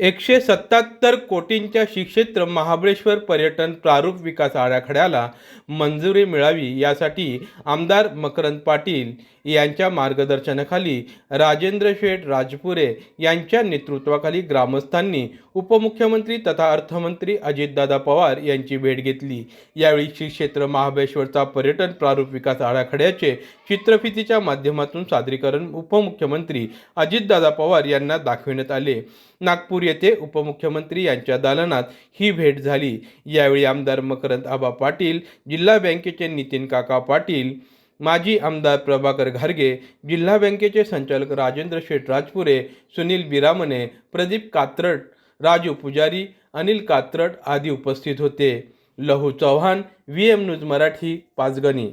एकशे सत्याहत्तर कोटींच्या शिक्षेत्र महाबळेश्वर पर्यटन प्रारूप विकास आराखड्याला मंजुरी मिळावी यासाठी आमदार मकरंद पाटील यांच्या मार्गदर्शनाखाली राजेंद्र शेठ राजपुरे यांच्या नेतृत्वाखाली ग्रामस्थांनी उपमुख्यमंत्री तथा अर्थमंत्री अजितदादा पवार यांची भेट घेतली. यावेळी श्री क्षेत्र महाबळेश्वरचा पर्यटन प्रारूप विकास आराखड्याचे चित्रफितीच्या माध्यमातून सादरीकरण उपमुख्यमंत्री अजितदादा पवार यांना दाखविण्यात आले. नागपूर येथे उपमुख्यमंत्री यांच्या दालनात ही भेट झाली. यावेळी आमदार मकरंद आबा पाटील जिल्हा बँकेचे नितीन काका पाटील माजी आमदार प्रभाकर घारगे जिल्हा बँकेचे संचालक राजेंद्र शेठ राजपुरे सुनील बिरामणे प्रदीप कात्रट राजू पुजारी अनिल कात्रट आदी उपस्थित होते. Lahu Chavan V M news Marathi Panchgani.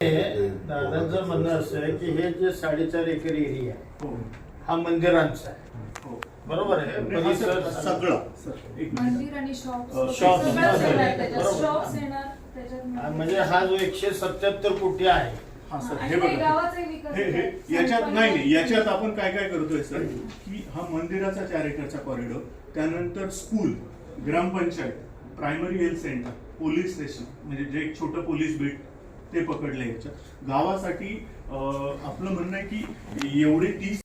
दादांचं म्हणणं असं आहे की हे जे साडेचार एकर एरिया हा मंदिरांचा आहे. बरोबर आहे परिसर सगळं मंदिर आणि. शॉप्स येणार त्याच्यात हा, मंदिर. म्हणजे हा जो एकशे सत्याहत्तर कोटी आहे हा सर हे बघा हे हे. याच्यात नाही नाही. याच्यात आपण काय काय करतोय सर की हा मंदिराचा चार एकरचा कॉरिडॉर त्यानंतर स्कूल ग्रामपंचायत primary health centre police station म्हणजे जे एक छोटं पोलीस बीट ते पकडले याच्यात गावासाठी आपलं म्हणणं आहे की एवढे तीस